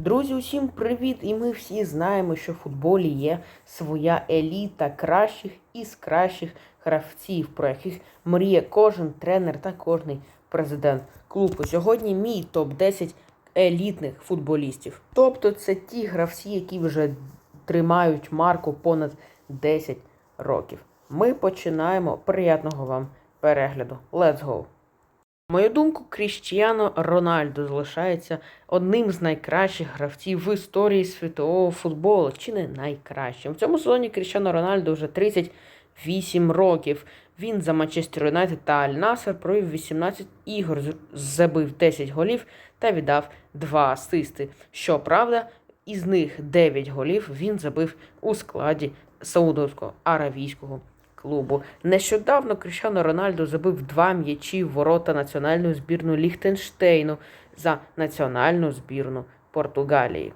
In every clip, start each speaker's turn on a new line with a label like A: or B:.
A: Друзі, усім привіт! І ми всі знаємо, що в футболі є своя еліта кращих із кращих гравців, про яких мріє кожен тренер та кожний президент клубу. Сьогодні мій топ-10 елітних футболістів. Тобто це ті гравці, які вже тримають марку понад 10 років. Ми починаємо. Приятного вам перегляду. Let's go! Мою думку, Кріштіано Рональдо залишається одним з найкращих гравців в історії світового футболу, чи не найкращим. В цьому сезоні Кріштіано Рональдо вже 38 років. Він за Манчестер Юнайтед та Аль Насер провів 18 ігор, забив 10 голів та віддав 2 асисти. Щоправда, із них 9 голів він забив у складі Саудовського аравійського клубу. Нещодавно Кріщано Рональдо забив два м'ячі в ворота національної збірної Ліхтенштейну за національну збірну Португалії.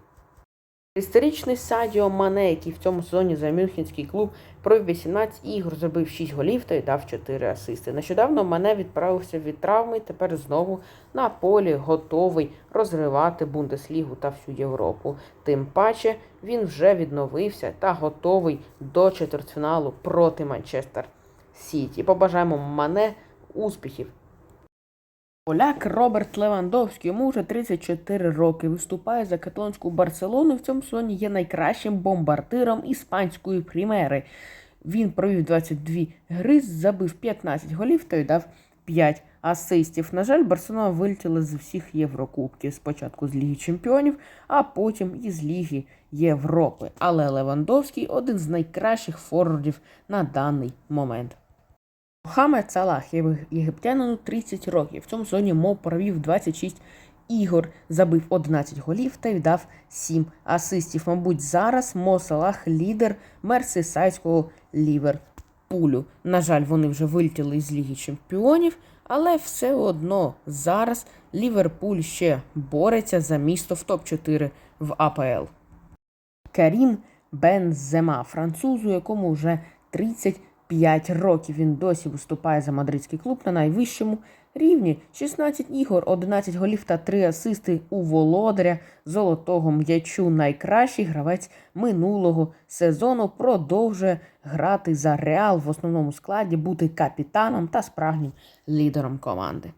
A: Історичний Садіо Мане, який в цьому сезоні за Мюнхенський клуб провів 18 ігор, забив 6 голів та й дав 4 асисти. Нещодавно Мане відправився від травми, тепер знову на полі готовий розривати Бундеслігу та всю Європу. Тим паче він вже відновився та готовий до четвертьфіналу проти Манчестер Сіті. Побажаємо Мане успіхів Поляк Роберт Левандовський, йому вже 34 роки, виступає за каталонську Барселону. В цьому сезоні є найкращим бомбардиром іспанської примери. Він провів 22 гри, забив 15 голів та й дав 5 асистів. На жаль, Барселона вилетіла з всіх Єврокубків. Спочатку з Ліги Чемпіонів, а потім із Ліги Європи. Але Левандовський один з найкращих форвардів на даний момент. Мохамед Салах єгиптянину 30 років. В цьому сезоні Мо провів 26 ігор, забив 11 голів та віддав 7 асистів. Мабуть, зараз Мо Салах лідер мерсисайського Ліверпулю. На жаль, вони вже вилетіли з Ліги Чемпіонів, але все одно зараз Ліверпуль ще бореться за місто в топ-4 в АПЛ. Карім Бензема, французу, якому вже 35 років. Він досі виступає за мадридський клуб на найвищому рівні. 16 ігор, 11 голів та 3 асисти у володаря золотого м'ячу. Найкращий гравець минулого сезону продовжує грати за Реал в основному складі, бути капітаном та справжнім лідером команди.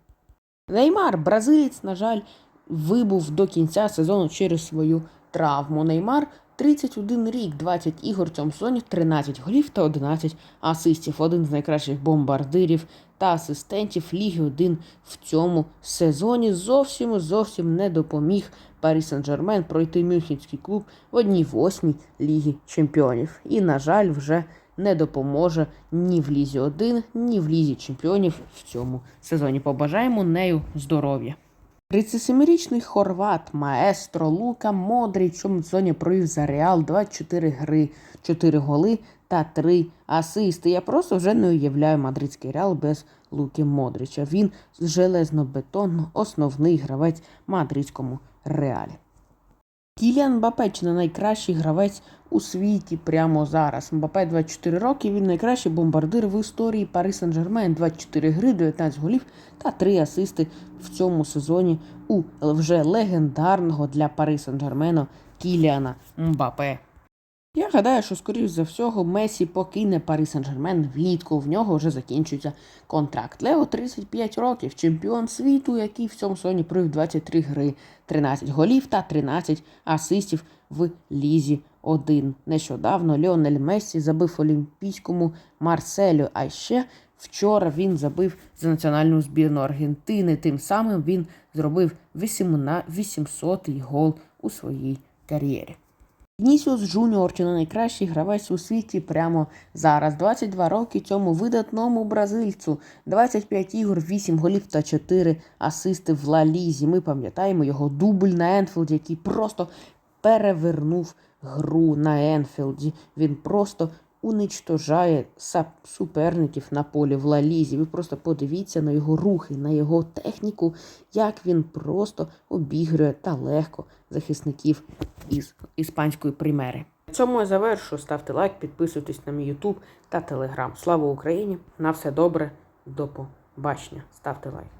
A: Неймар, бразилець, на жаль, вибув до кінця сезону через свою травму. Неймар 31 рік, 20 ігор в цьому сезоні, 13 голів та 11 асистів. Один з найкращих бомбардирів та асистентів Ліги 1 в цьому сезоні. Зовсім зовсім не допоміг Парі Сен-Жермен пройти Мюнхенський клуб в одній восьмій Ліги Чемпіонів. І, на жаль, вже не допоможе ні в Лізі 1, ні в Лізі Чемпіонів в цьому сезоні. Побажаємо нею здоров'я. 37-річний хорват маестро Лука Модріч в цьому провів за Реал 24 гри, 4 голи та 3 асисти. Я просто вже не уявляю мадридський Реал без Луки Модрича. Він железно-бетонно основний гравець мадридському Реалі. Кіліан Мбапе чи не найкращий гравець у світі прямо зараз. Мбапе 24 роки, він найкращий бомбардир в історії Пари Сен-Жермен. 24 гри, 19 голів та 3 асисти в цьому сезоні у вже легендарного для Пари Сен-Жермена Кіліана Мбапе. Я гадаю, що, скоріш за всього, Месі покине Пари Сен-Жермен влітку. В нього вже закінчується контракт. Лео 35 років, чемпіон світу, який в цьому сезоні провів 23 гри, 13 голів та 13 асистів в Лізі 1. Нещодавно Леонель Мессі забив олімпійському Марселю. А ще вчора він забив за національну збірну Аргентини. Тим самим він зробив 800-й гол у своїй кар'єрі. Вінісіус Джуніор чи не найкращий гравець у світі прямо зараз. 22 роки цьому видатному бразильцю. 25 ігор, 8 голів та 4 асисти в Ла Лізі. Ми пам'ятаємо його дубль на Енфілді, який просто перевернув гру на Енфілді. Він просто уничтожає суперників на полі в Ла Лізі. Ви просто подивіться на його рухи, на його техніку, як він просто обігрує та легко захисників із іспанської примери. На цьому я завершу. Ставте лайк, підписуйтесь на мій YouTube та Telegram. Слава Україні! На все добре, до побачення. Ставте лайк.